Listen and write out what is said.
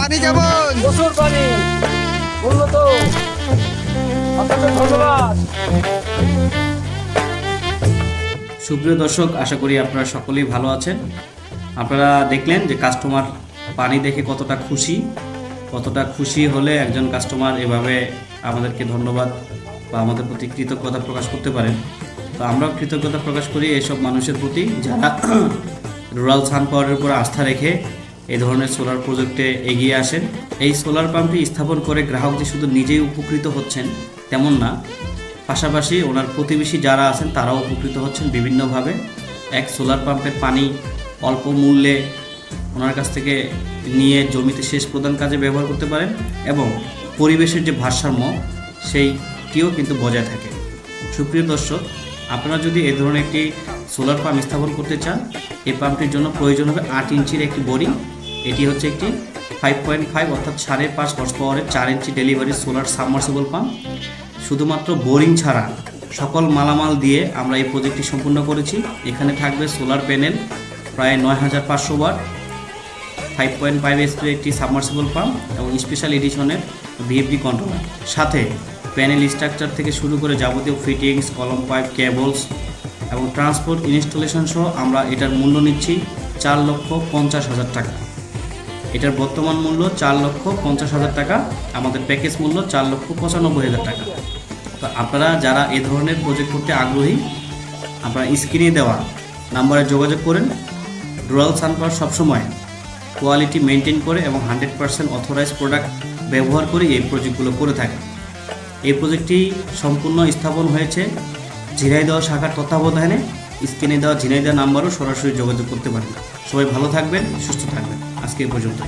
পানি কেমন প্রচুর পানি। উন্নত ধন্যবাদ। সুপ্রিয় দর্শক আশা করি আপনারা সকলেই ভালো আছেন। আপনারা দেখলেন যে কাস্টমার পানি দেখে কতটা খুশি। কতটা খুশি হলে একজন কাস্টমার এভাবে আমাদেরকে ধন্যবাদ বা আমাদের প্রতি কৃতজ্ঞতা প্রকাশ করতে পারেন। তো আমরাও কৃতজ্ঞতা প্রকাশ করি এসব মানুষের প্রতি যারা রুরাল সান পাওয়ারের উপর আস্থা রেখে এই ধরনের সোলার প্রজেক্টে এগিয়ে আসেন। এই সোলার পাম্পটি স্থাপন করে গ্রাহক যে শুধু নিজেই উপকৃত হচ্ছেন তেমন না, পাশাপাশি ওনার প্রতিবেশী যারা আছেন তারাও উপকৃত হচ্ছেন বিভিন্নভাবে। এক সোলার পাম্পের পানি অল্প মূল্যে ওনার কাছ থেকে নিয়ে জমিতে শেষ প্রদান কাজে ব্যবহার করতে পারেন এবং পরিবেশের যে ভারসাম্য, সেইটিও কিন্তু বজায় থাকে। সুপ্রিয় দর্শক, আপনারা যদি এ ধরনের একটি সোলার পাম্প স্থাপন করতে চান, এই পাম্পটির জন্য প্রয়োজন হবে আট ইঞ্চির একটি বোরিং এটি হচ্ছে একটি ফাইভ পয়েন্ট ফাইভ অর্থাৎ সাড়ে পাঁচ হর্স পাওয়ারের চার inch delivery solar submersible pump শুধুমাত্র বোরিং ছাড়া সকল মালামাল দিয়ে আমরা এই প্রজেক্টটি সম্পূর্ণ করেছি। এখানে থাকবে সোলার প্যানেল প্রায় নয় হাজার পাঁচশো watt five point five SP একটি সাবমার্সিবল পাম্প এবং স্পেশাল এডিশনের ভিএফডি কন্ট্রোলার সাথে প্যানেল স্ট্রাকচার থেকে শুরু করে যাবতীয় ফিটিংস কলম পাইপ কেবলস এবং ট্রান্সপোর্ট ইনস্টলেশন সহ আমরা এটার মূল্য নিচ্ছি চার লক্ষ পঞ্চাশ হাজার টাকা। এটার বর্তমান মূল্য চার লক্ষ পঞ্চাশ হাজার টাকা, আমাদের প্যাকেজ মূল্য চার লক্ষ পঁচানব্বই হাজার টাকা। তো আপনারা যারা এ ধরনের প্রজেক্ট করতে আগ্রহী, আপনারা স্ক্রিনে দেওয়া নাম্বারে যোগাযোগ করেন। রুরাল সানপাওয়ার সবসময় কোয়ালিটি মেনটেন করে এবং হান্ড্রেড পার্সেন্ট অথরাইজ প্রোডাক্ট ব্যবহার করে এই প্রজেক্টগুলো করে থাকে। এই প্রজেক্টটি সম্পূর্ণ স্থাপন হয়েছে ঝিনাইদহ শাখার তত্ত্বাবধানে, স্ক্রিনে দেওয়া ঝিনাইদহ নাম্বারও সরাসরি যোগাযোগ করতে পারেন। সবাই ভালো থাকবেন, সুস্থ থাকবেন। আজকে এই পর্যন্ত